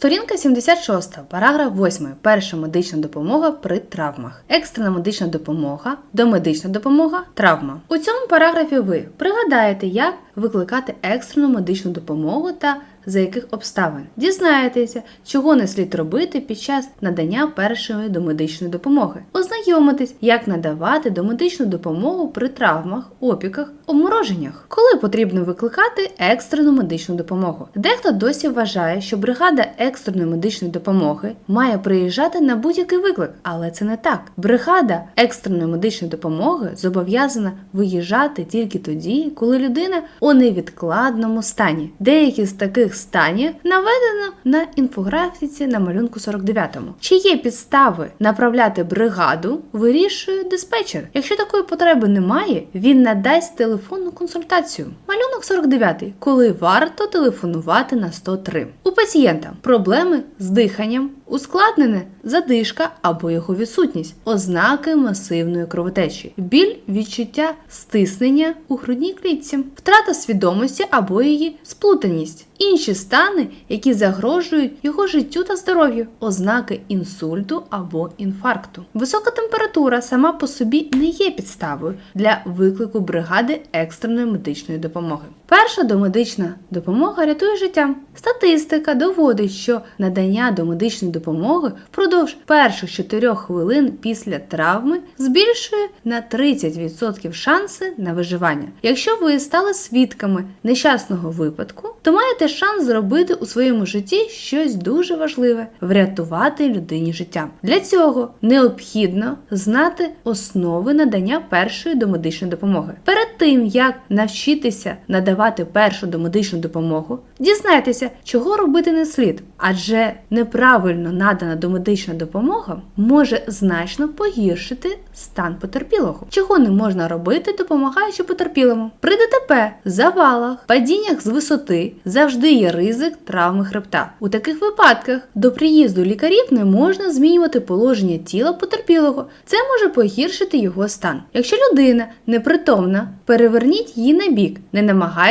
Сторінка 76, параграф 8. Перша медична допомога при травмах. Екстрена медична допомога, домедична допомога, травма. У цьому параграфі ви пригадаєте, як викликати екстрену медичну допомогу та за яких обставин. Дізнаєтеся, чого не слід робити під час надання першої домедичної допомоги. Ознайомитесь, як надавати домедичну допомогу при травмах, опіках, обмороженнях. Коли потрібно викликати екстрену медичну допомогу. Дехто досі вважає, що бригада екстреної медичної допомоги має приїжджати на будь-який виклик, але це не так. Бригада екстреної медичної допомоги зобов'язана виїжджати тільки тоді, коли людина у невідкладному стані. Деякі з таких станів наведено на інфографіці на малюнку 49-му. Чи є підстави направляти бригаду, вирішує диспетчер. Якщо такої потреби немає, він надасть телефонну консультацію. Малюнок 49. Коли варто телефонувати на 103. У пацієнта проблеми з диханням, ускладнене задишка або його відсутність, ознаки масивної кровотечі, біль, відчуття стиснення у грудній клітці, втрата свідомості або її сплутаність, стани, які загрожують його життю та здоров'ю, ознаки інсульту або інфаркту. Висока температура сама по собі не є підставою для виклику бригади екстреної медичної допомоги. Перша домедична допомога рятує життя. Статистика доводить, що надання домедичної допомоги впродовж перших 4 хвилин після травми збільшує на 30% шанси на виживання. Якщо ви стали свідками нещасного випадку, то маєте шанс зробити у своєму житті щось дуже важливе врятувати людині життя. Для цього необхідно знати основи надання першої домедичної допомоги. Перед тим як навчитися надавати першу домедичну допомогу, дізнайтеся, чого робити не слід, адже неправильно надана домедична допомога може значно погіршити стан потерпілого. Чого не можна робити, допомагаючи потерпілому. При ДТП, завалах, падіннях з висоти завжди є ризик травми хребта. У таких випадках до приїзду лікарів не можна змінювати положення тіла потерпілого. Це може погіршити його стан. Якщо людина непритомна, переверніть її на бік, не намагайтеся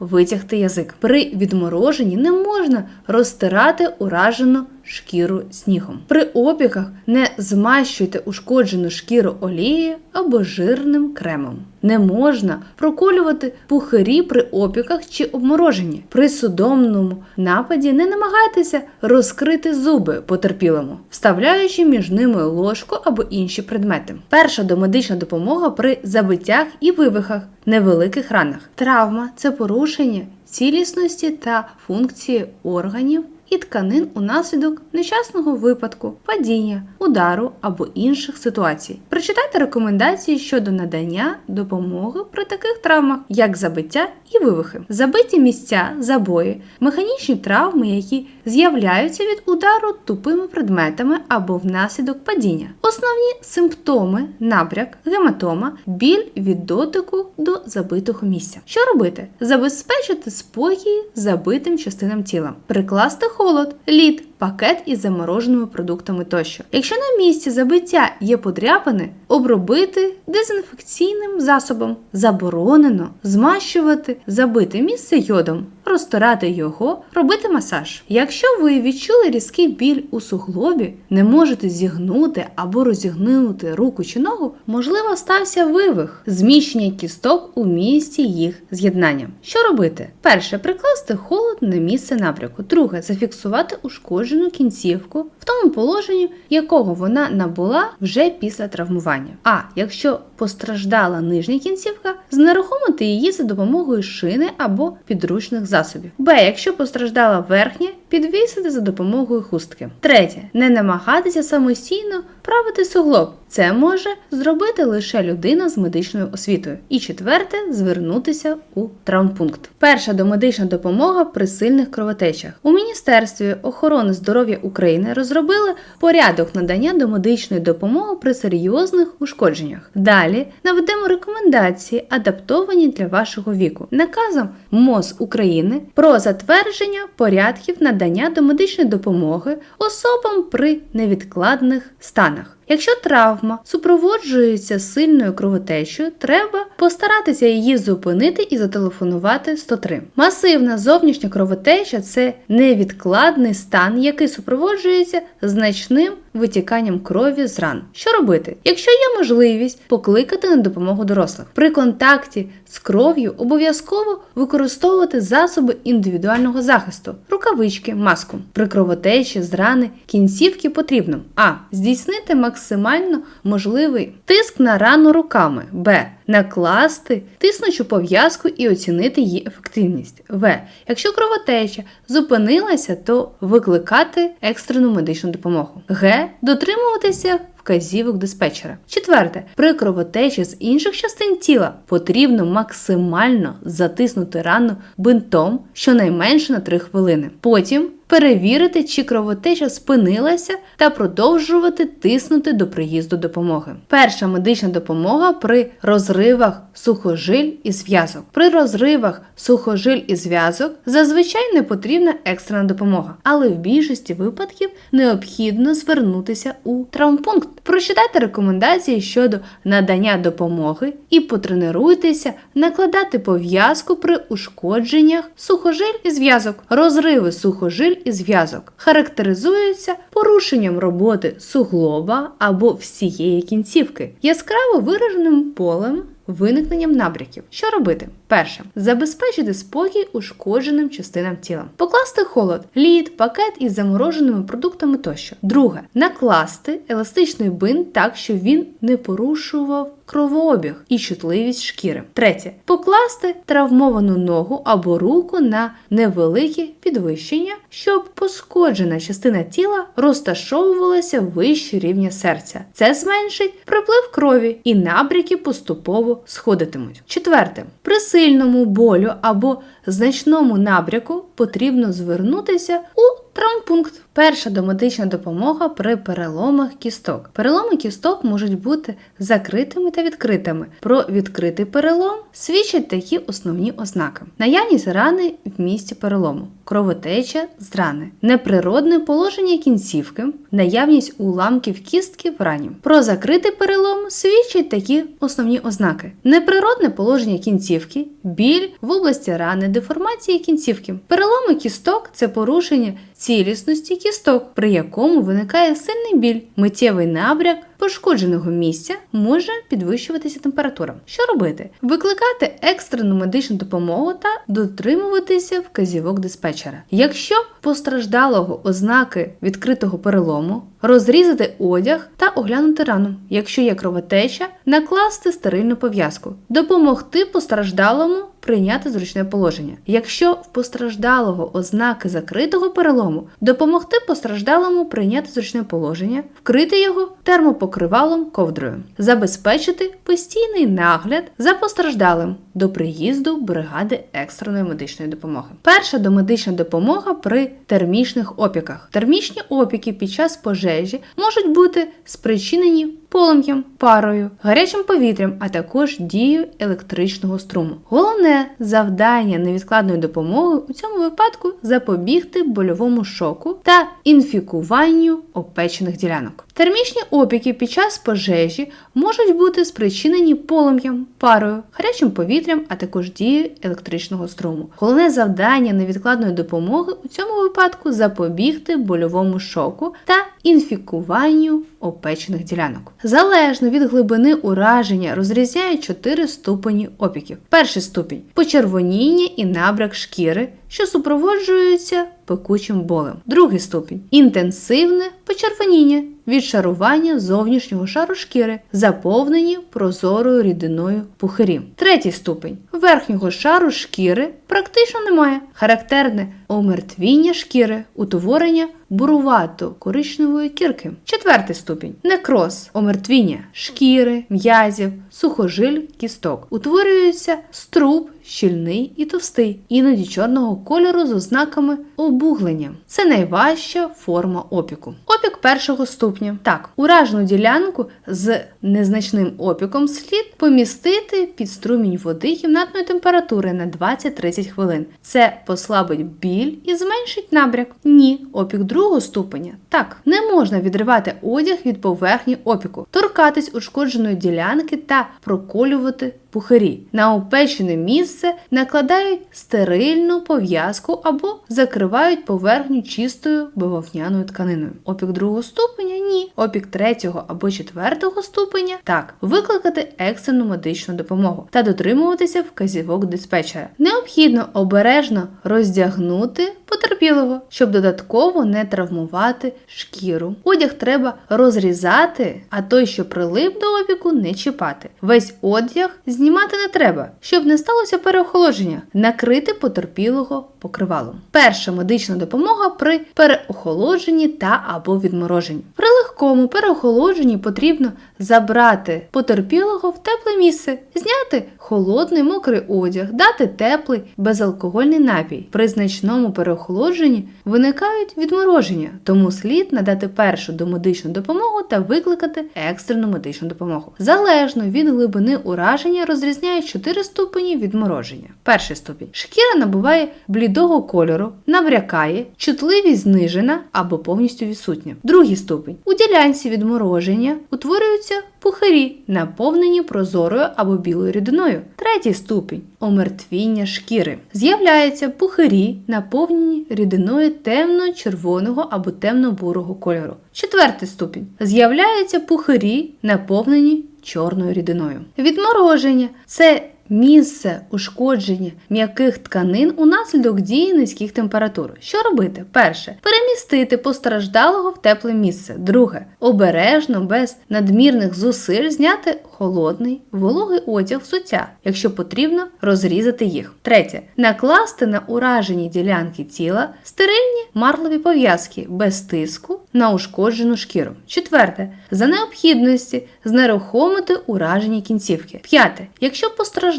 витягти язик. При відмороженні не можна розтирати уражену шкіру снігом. При опіках не змащуйте ушкоджену шкіру олією або жирним кремом. Не можна проколювати пухирі при опіках чи обмороженні. При судомному нападі не намагайтеся розкрити зуби потерпілому, вставляючи між ними ложку або інші предмети. Перша домедична допомога при забиттях і вивихах, невеликих ранах. Травма це порушення цілісності та функції органів і тканин унаслідок нещасного випадку, падіння, удару або інших ситуацій. Прочитайте рекомендації щодо надання допомоги при таких травмах, як забиття і вивихи, забиті місця, забої, механічні травми, які з'являються від удару тупими предметами або внаслідок падіння. Основні симптоми набряк, гематома, біль від дотику до забитого місця. Що робити? Забезпечити спокій забитим частинам тіла, прикласти холод, лід, пакет із замороженими продуктами тощо. Якщо на місці забиття є подряпини, обробити дезінфекційним засобом, заборонено змащувати забите місце йодом, розтирати його, робити масаж. Якщо ви відчули різкий біль у суглобі, не можете зігнути або розігнути руку чи ногу, можливо, стався вивих, зміщення кісток у місці їх з'єднання. Що робити? Перше прикласти холод на місце напряку. Друге зафіксувати ушкоджену кінцівку в тому положенні, якого вона набула вже після травмування. А якщо постраждала нижня кінцівка, знерухомити її за допомогою шини або підручних засобів. Б. Якщо постраждала верхня, підвісити за допомогою хустки. Третє. Не намагатися самостійно правити суглоб. Це може зробити лише людина з медичною освітою. І четверте звернутися у травмпункт. Перша домедична допомога при сильних кровотечах. У Міністерстві охорони здоров'я України розробили порядок надання домедичної допомоги при серйозних ушкодженнях. Далі наведемо рекомендації, адаптовані для вашого віку. Наказом МОЗ України про затвердження порядків надання домедичної допомоги особам при невідкладних станах. Якщо травма супроводжується сильною кровотечею, треба постаратися її зупинити і зателефонувати 103. Масивна зовнішня кровотеча це невідкладний стан, який супроводжується значним витіканням крові з ран. Що робити? Якщо є можливість покликати на допомогу дорослих. При контакті з кров'ю обов'язково використовувати засоби індивідуального захисту, рукавички, маску. При кровотечі з рани кінцівки потрібно а. Здійснити максимально можливий тиск на рану руками, б. Накласти тиснучу пов'язку і оцінити її ефективність. В. Якщо кровотеча зупинилася, то викликати екстрену медичну допомогу. Г. Дотримуватися вказівок диспетчера. Четверте, при кровотечі з інших частин тіла потрібно максимально затиснути рану бинтом щонайменше на 3 хвилини. Потім перевірити, чи кровотеча спинилася, та продовжувати тиснути до приїзду допомоги. Перша медична допомога при розривах сухожиль і зв'язок. При розривах сухожиль і зв'язок зазвичай не потрібна екстрена допомога, але в більшості випадків необхідно звернутися у травмпункт. Прочитайте рекомендації щодо надання допомоги і потренуйтеся накладати пов'язку при ушкодженнях сухожиль і зв'язок. Розриви сухожиль і зв'язок характеризуються порушенням роботи суглоба або всієї кінцівки, яскраво вираженим полем. Виникненням набряків. Що робити? Перше забезпечити спокій ушкодженим частинам тіла, покласти холод, лід, пакет із замороженими продуктами тощо. Друге накласти еластичний бинт так, щоб він не порушував кровообіг і чутливість шкіри. Третє покласти травмовану ногу або руку на невелике підвищення, щоб пошкоджена частина тіла розташовувалася вище рівня серця. Це зменшить приплив крові і набряки поступово сходитимуть. Четверте, при сильному болю або значному набряку потрібно звернутися у Травмпункт. Перша домедична допомога при переломах кісток. Переломи кісток можуть бути закритими та відкритими. Про відкритий перелом свідчать такі основні ознаки: наявність рани в місці перелому, кровотеча з рани, неприродне положення кінцівки, наявність уламків кістки в рані. Про закритий перелом свідчать такі основні ознаки: неприродне положення кінцівки, біль в області рани, деформації кінцівки. Переломи кісток це порушення цілісності кісток, при якому виникає сильний біль, миттєвий набряк пошкодженого місця може підвищуватися температура. Що робити? Викликати екстрену медичну допомогу та дотримуватися вказівок диспетчера. Якщо постраждалого ознаки відкритого перелому, розрізати одяг та оглянути рану. Якщо є кровотеча, накласти стерильну пов'язку, допомогти постраждалому прийняти зручне положення. Якщо в постраждалого ознаки закритого перелому, допомогти постраждалому прийняти зручне положення, вкрити його термопокривалом ковдрою, забезпечити постійний нагляд за постраждалим до приїзду бригади екстреної медичної допомоги. Перша домедична допомога при термічних опіках. Термічні опіки під час пожежі можуть бути спричинені полум'ям, парою, гарячим повітрям, а також дією електричного струму. Головне завдання невідкладної допомоги у цьому випадку запобігти больовому шоку та інфікуванню опечених ділянок. Термічні опіки під час пожежі можуть бути спричинені полум'ям, парою, гарячим повітрям, а також дією електричного струму. Головне завдання невідкладної допомоги у цьому випадку запобігти больовому шоку та інфікуванню опечених ділянок. Залежно від глибини ураження розрізняють 4 ступені опіків. Перший ступінь почервоніння і набряк шкіри, що супроводжуються пекучим болем. Другий ступінь інтенсивне почервоніння від шарування зовнішнього шару шкіри, заповнені прозорою рідиною пухирів. Третій ступінь верхнього шару шкіри практично немає. Характерне омертвіння шкіри, утворення бурувато коричневої кірки. Четвертий ступінь некроз, омертвіння шкіри, м'язів, сухожиль, кісток. Утворюється струб щільний і товстий, іноді чорного кольору з ознаками обуглення. Це найважча форма опіку. Опік першого ступня. Так, уражену ділянку з незначним опіком слід помістити під струмінь води кімнатної температури на 20-30 хвилин. Це послабить біль і зменшить набряк. Ні, опік другого ступеня. Так, не можна відривати одяг від поверхні опіку, торкатись ушкодженої ділянки та проколювати пухарі. На опечене місце накладають стерильну пов'язку або закривають поверхню чистою бавовняною тканиною. Опік другого ступеня ні. Опік третього або четвертого ступеня так. Викликати екстрену медичну допомогу та дотримуватися вказівок диспетчера. Необхідно обережно роздягнути потерпілого, щоб додатково не травмувати шкіру. Одяг треба розрізати, а той, що прилип до опіку, не чіпати. Весь одяг знімати не треба, щоб не сталося переохолодження, накрити потерпілого покривалом. Перша медична допомога при переохолодженні та або відмороженні. При легкому переохолодженні потрібно забрати потерпілого в тепле місце, зняти холодний мокрий одяг, дати теплий безалкогольний напій. При значному переохолодженні виникають відмороження, тому слід надати першу домедичну допомогу та викликати екстрену медичну допомогу. Залежно від глибини ураження розрізняють 4 ступені відмороження. Перший ступінь шкіра набуває блідого кольору, набрякає, чутливість знижена або повністю відсутня. Другий ступінь у ділянці відмороження утворюються пухарі, наповнені прозорою або білою рідиною. Третій ступінь омертвіння шкіри. З'являються пухарі, наповнені рідиною темно-червоного або темно-бурого кольору. Четвертий ступінь. З'являються пухарі, наповнені чорною рідиною. Відмороження це місце ушкодження м'яких тканин унаслідок дії низьких температур. Що робити? Перше перемістити постраждалого в тепле місце. Друге обережно, без надмірних зусиль зняти холодний, вологий одяг взуття, якщо потрібно розрізати їх. Третє накласти на уражені ділянки тіла стерильні марлові пов'язки без тиску на ушкоджену шкіру. Четверте за необхідності знерухомити уражені кінцівки. П'яте. Якщо постраждалий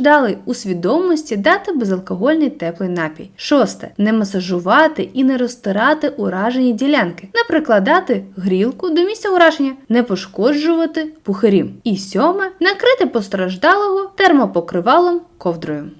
у свідомості, дати безалкогольний теплий напій. Шосте. Не масажувати і не розтирати уражені ділянки, не прикладати грілку до місця ураження, не пошкоджувати пухирі. І сьоме накрити постраждалого термопокривалом ковдрою.